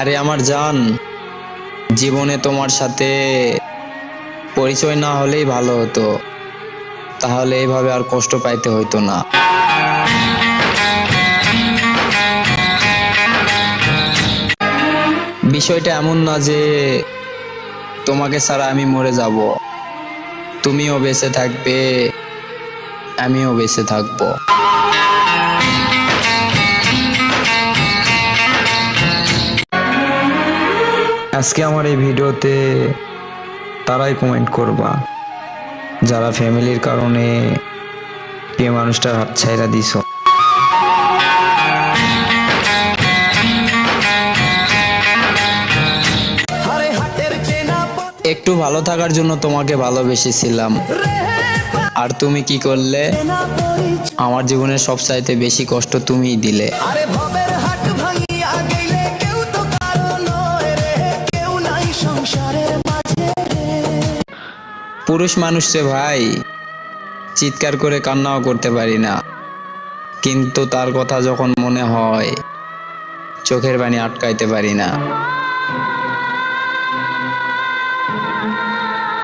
আরে আমার জান, জীবনে তোমার সাথে পরিচয় না হলেই ভালো হতো। তাহলে এইভাবে আর কষ্ট পাইতে হইতো না। বিষয়টা এমন না যে তোমাকে ছাড়া আমি মরে যাব। তুমিও বেঁচে থাকবে, আমিও বেঁচে থাকব। আজকে আমার এই ভিডিওতে তারাই কমেন্ট করবা। যারা ফ্যামিলির কারণে প্রিয় মানুষটার হাত ছাইরা দিছ। একটু ভালো থাকার জন্য তোমাকে ভালোবেসেছিলাম। আর তুমি কি করলে? আমার জীবনের সব চাইতে বেশি কষ্ট তুমিই দিলে। পুরুষ মানুষ সে ভাই, চিৎকার করে কান্নাও করতে পারি না। কিন্তু তার কথা যখন মনে হয়, চোখের বাণী আটকাইতে পারি না।